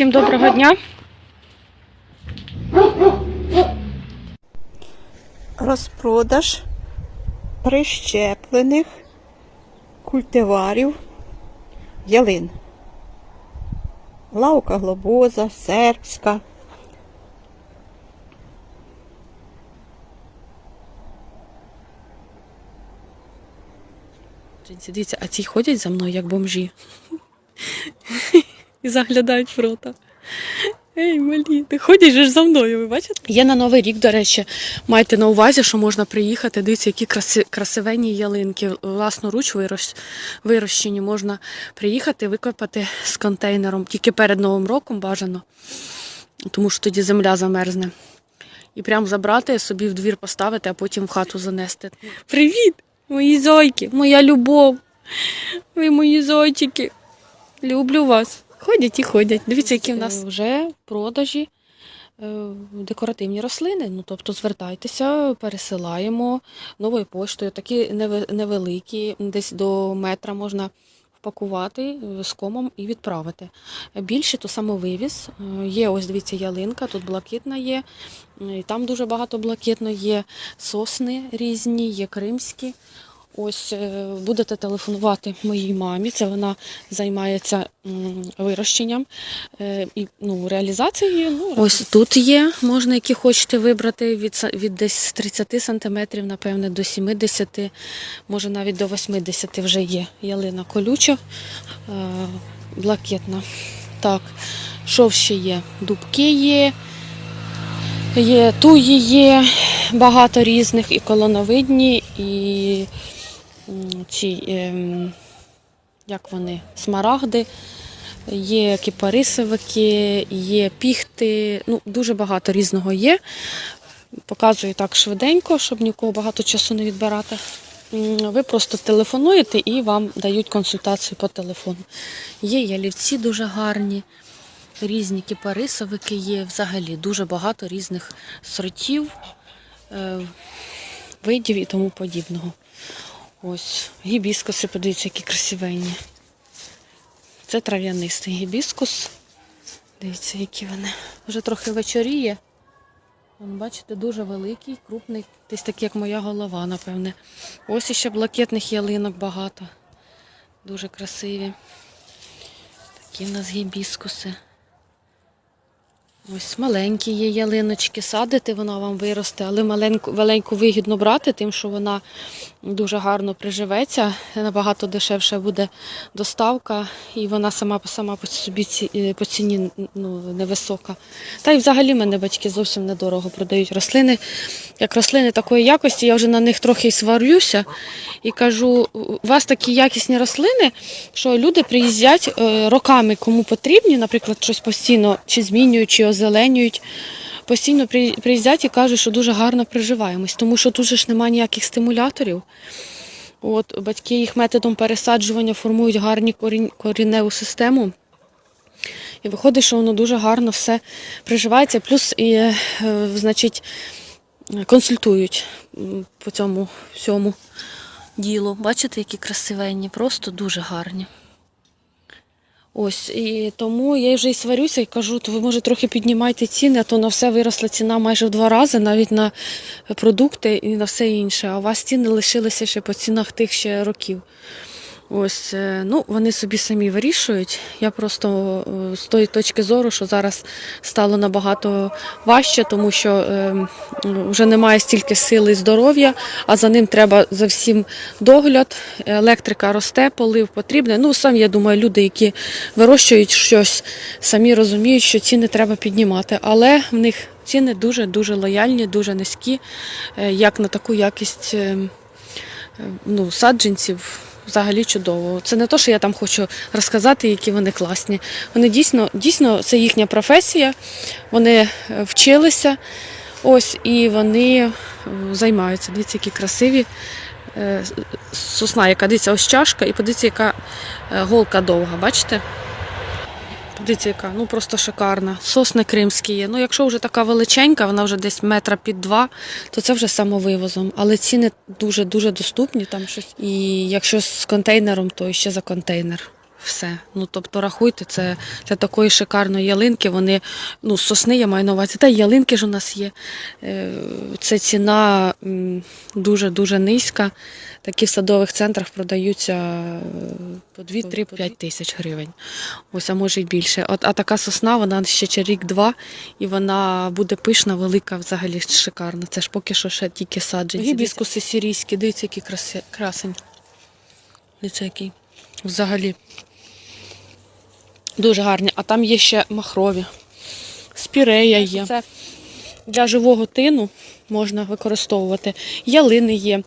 Всім доброго дня. розпродаж прищеплених культиварів ялин. Лаука глобоза, сербська. Дивіться, а ці ходять за мною як бомжі. І заглядають в рота. Ей, малі, ти ходиш же ж за мною, ви бачите? Є на Новий рік, до речі, майте на увазі, що можна приїхати. Дивіться, які краси, красивенні ялинки, власноруч вирощ, вирощені. Можна приїхати, викопати з контейнером. Тільки перед Новим роком бажано, тому що тоді земля замерзне. І прям забрати собі в двір поставити, а потім в хату занести. Привіт, мої зойки, моя любов. Ви мої зойчики. Люблю вас. Ходять і ходять. Дивіться, які в нас вже в продажі е, декоративні рослини. Ну, тобто звертайтеся, пересилаємо новою поштою. Такі невеликі, десь до метра можна впакувати е, з комом і відправити. Більше то самовивіз. Е, Є ось дивіться ялинка, тут блакитна є. е, І там дуже багато блакитно є сосни різні, є кримські. Ось е, будете телефонувати моїй мамі. Це вона займається вирощенням е, і ну, реалізацією. Ну, Ось тут є, можна, які хочете вибрати від, від десь 30 сантиметрів, напевне, до 70, може навіть до 80 вже є ялина колюча, е, блакитна. Так, що ще є? Дубки є. Є туї є багато різних, і колоновидні, і ці, ем, як вони, смарагди, є кипарисовики, є піхти, ну, дуже багато різного є. Показую так швиденько, щоб нікого багато часу не відбирати. Ви просто телефонуєте і вам дають консультацію по телефону. Є ялівці дуже гарні, різні кипарисовики є, взагалі дуже багато різних сортів, е, видів і тому подібного. Ось, гібіскуси, подивіться, які красивенні. Це трав'янистий гібіскус. Дивіться, які вони. Вже трохи вечоріє. Вон, бачите, дуже великий, крупний, десь такий, як моя голова, напевне. Ось іще блакитних ялинок багато. Дуже красиві. Такі в нас гібіскуси. Ось маленькі є ялиночки, садити, вона вам виросте, але маленьку, маленьку вигідно брати, тим, що вона дуже гарно приживеться, набагато дешевше буде доставка, і вона сама, сама по собі ці, е, по ціні ну, невисока. Та й взагалі мене батьки зовсім недорого продають рослини. Як рослини такої якості, я вже на них трохи сварюся і кажу, у вас такі якісні рослини, що люди приїздять е, роками, кому потрібні, наприклад, щось постійно чи змінюють, чи озеленюють. Постійно приїздять і кажуть, що дуже гарно приживаємось, тому що тут же ж немає ніяких стимуляторів. От, батьки їх методом пересаджування формують гарні корінневу систему. І виходить, що воно дуже гарно все приживається. Плюс і, е, значить, консультують по цьому всьому ділу. Бачите, які красивенні, просто дуже гарні. Ось, і тому я вже і сварюся і кажу, то ви може трохи піднімайте ціни, а то на все виросла ціна майже в два рази, навіть на продукти і на все інше. А у вас ціни лишилися ще по цінах тих ще років. Ось, е, ну, вони собі самі вирішують. Я просто е, з тої точки зору, що зараз стало набагато важче, тому що е, вже немає стільки сили і здоров'я, а за ним треба за всім догляд. Електрика росте, полив потрібний. Ну, самі, я думаю, люди, які вирощують щось, самі розуміють, що ціни треба піднімати. Але в них ціни дуже-дуже лояльні, дуже низькі, е, як на таку якість е, е, ну, саджанців. Взагалі чудово. Це не те, що я там хочу розказати, які вони класні. Вони дійсно, дійсно, це їхня професія. Вони е, вчилися, ось і вони е, займаються. Дивіться, які красиві. Е, Сосна, яка дивіться, ось чашка, і подивіться, яка голка довга. Бачите? Подивіться, яка, ну просто шикарна. Сосни кримські є. Ну, якщо вже така величенька, вона вже десь метра під два, то це вже самовивозом. Але ціни дуже-дуже доступні там щось. І якщо з контейнером, то ще за контейнер. Все. Ну тобто, рахуйте, це для такої шикарної ялинки. Вони ну сосни я маю на увазі. Та ялинки ж у нас є. Е, Це ціна дуже дуже низька. Такі в садових центрах продаються е, по 2-3-5 тисяч гривень. Ось, а може й більше. От, а така сосна, вона ще через рік-два, і вона буде пишна, велика, взагалі шикарна. Це ж поки що ще тільки саджанці. Гібіскуси сирійські, дивіться, які краси, красень. Дивіться, який. Взагалі. Дуже гарні. А там є ще махрові. Спірея є. Це для живого тину можна використовувати. Ялини є,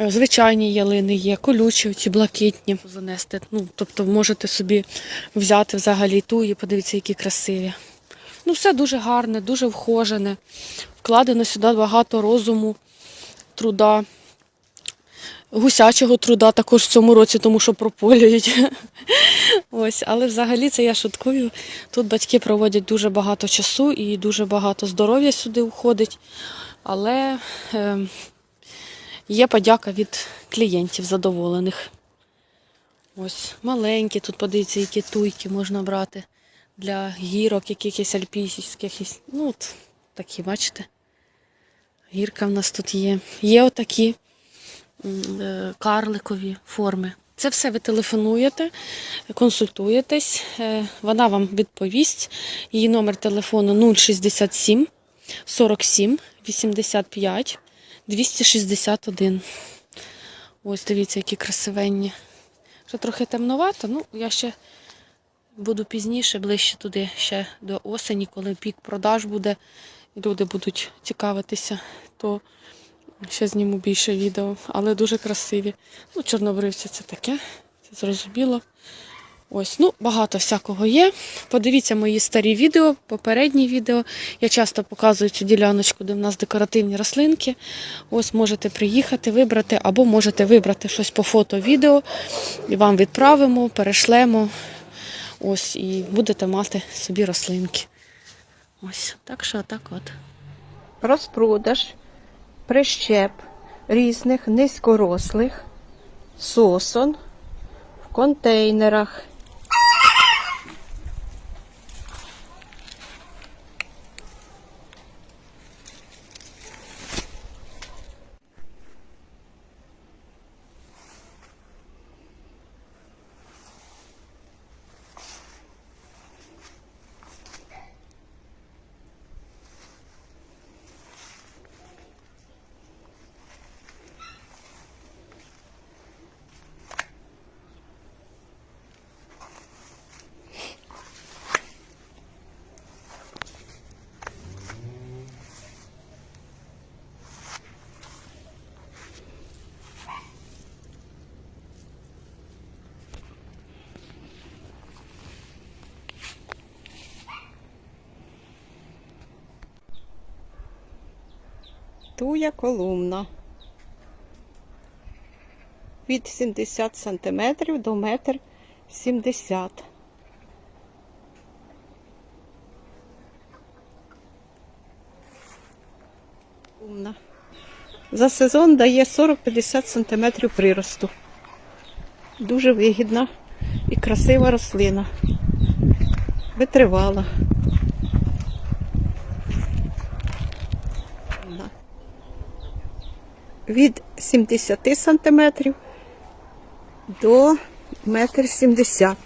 е, звичайні ялини є, колючі, ці блакитні занести. Ну, тобто можете собі взяти взагалі ту і подивіться, які красиві. Ну, все дуже гарне, дуже вхожене. Вкладено сюди багато розуму, труда. Гусячого труда також в цьому році, тому що прополюють. Ось, але взагалі це я шуткую. Тут батьки проводять дуже багато часу і дуже багато здоров'я сюди входить. Але е, є подяка від клієнтів задоволених. Ось маленькі, тут подивіться, які туйки можна брати для гірок, якихось альпійських. Ну, от такі, бачите. Гірка в нас тут є. Є отакі карликові форми. Це все ви телефонуєте, консультуєтесь, е, вона вам відповість. Її номер телефону 067 47 85 261. Ось дивіться, які красивенні. Вже трохи темновато, ну я ще буду пізніше, ближче туди, ще до осені, коли пік продаж буде, і люди будуть цікавитися, то ще зніму більше відео, але дуже красиві. Ну, чорнобривці це таке, це зрозуміло. Ось, ну, багато всякого є. Подивіться мої старі відео, попередні відео. Я часто показую цю діляночку, де в нас декоративні рослинки. Ось можете приїхати, вибрати, або можете вибрати щось по фото, відео, і вам відправимо, перешлемо. Ось, і будете мати собі рослинки. Ось, так що так от. Розпродаж, прищеп різних низькорослих, сосон в контейнерах. Туя колумна. Від 70 см до 1,70 м. За сезон дає 40-50 см приросту. Дуже вигідна і красива рослина. Витривала. Від 70 сантиметрів до метр сімдесят.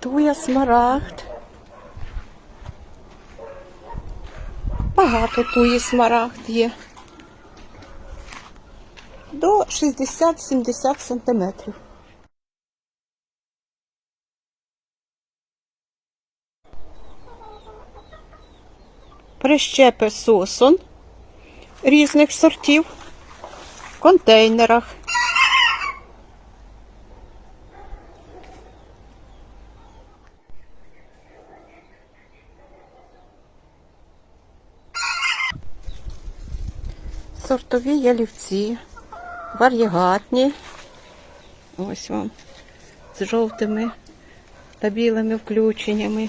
Туя смарагд. Багато туї смарагд є. До 60-70 сантиметрів. Прищепи сосон різних сортів в контейнерах. Сортові ялівці, варігатні, Ось вам. З жовтими та білими включеннями.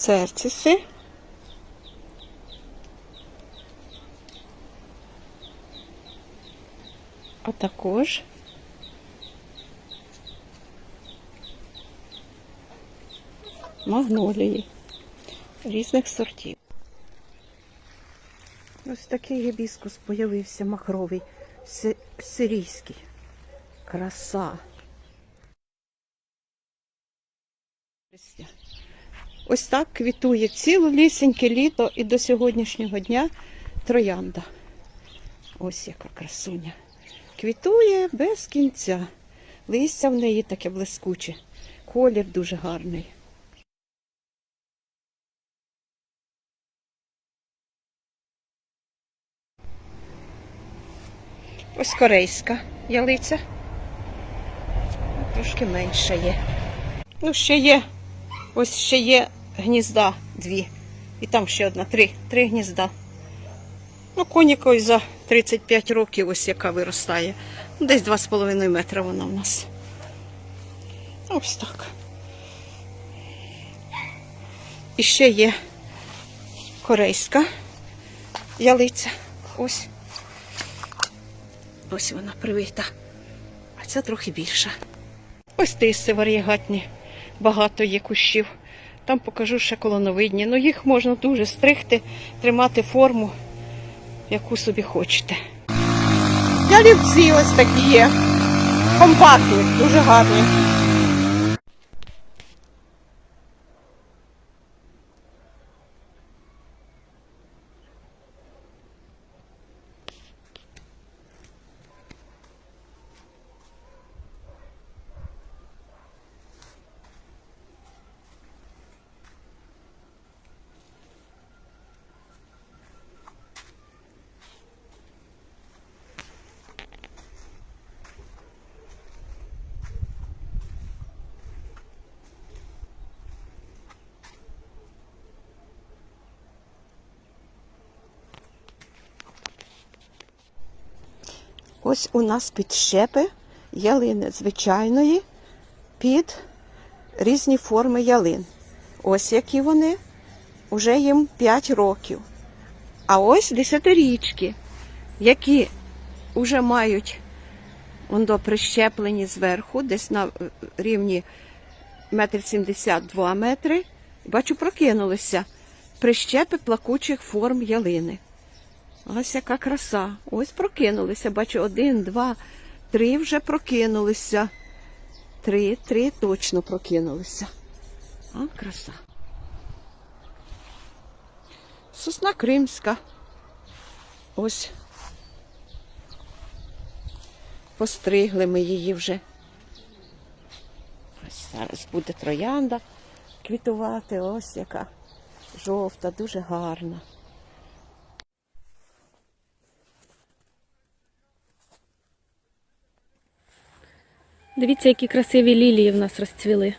Серціси. А також магнолії різних сортів. Ось такий гібіскус появився махровий, сирійський. Краса. Ось так квітує ціле лісеньке літо і до сьогоднішнього дня троянда. Ось яка красуня. Квітує без кінця. Листя в неї таке блискуче. Колір дуже гарний. Ось корейська ялиця. Трошки менша є. Ну, ще є. Ось ще є гнізда дві. І там ще одна, три. Три гнізда. Ну, конікою за 35 років, ось яка виростає. Ну, Десь 2,5 метра вона в нас. Ось так. І ще є корейська ялиця. Ось. Ось вона привита. А ця трохи більша. Ось тиси варігатні. Багато є кущів. Там покажу ще колоновидні. Ну їх можна дуже стригти, тримати форму, яку собі хочете. Ялівці ось такі є. Компактні, дуже гарні. Ось у нас підщепи ялини звичайної під різні форми ялин. Ось які вони, уже їм 5 років. А ось десятирічки, які вже мають воно прищеплені зверху, десь на е, рівні метр сімдесят два метри. Бачу, прокинулися прищепи плакучих форм ялини. Ось яка краса. Ось прокинулися. Бачу, один, два, три вже прокинулися. Три, три точно прокинулися. А, краса. Сосна кримська. Ось. Постригли ми її вже. Ось зараз буде троянда квітувати. Ось яка жовта, дуже гарна. Дивіться, які красиві лілії в нас розцвіли.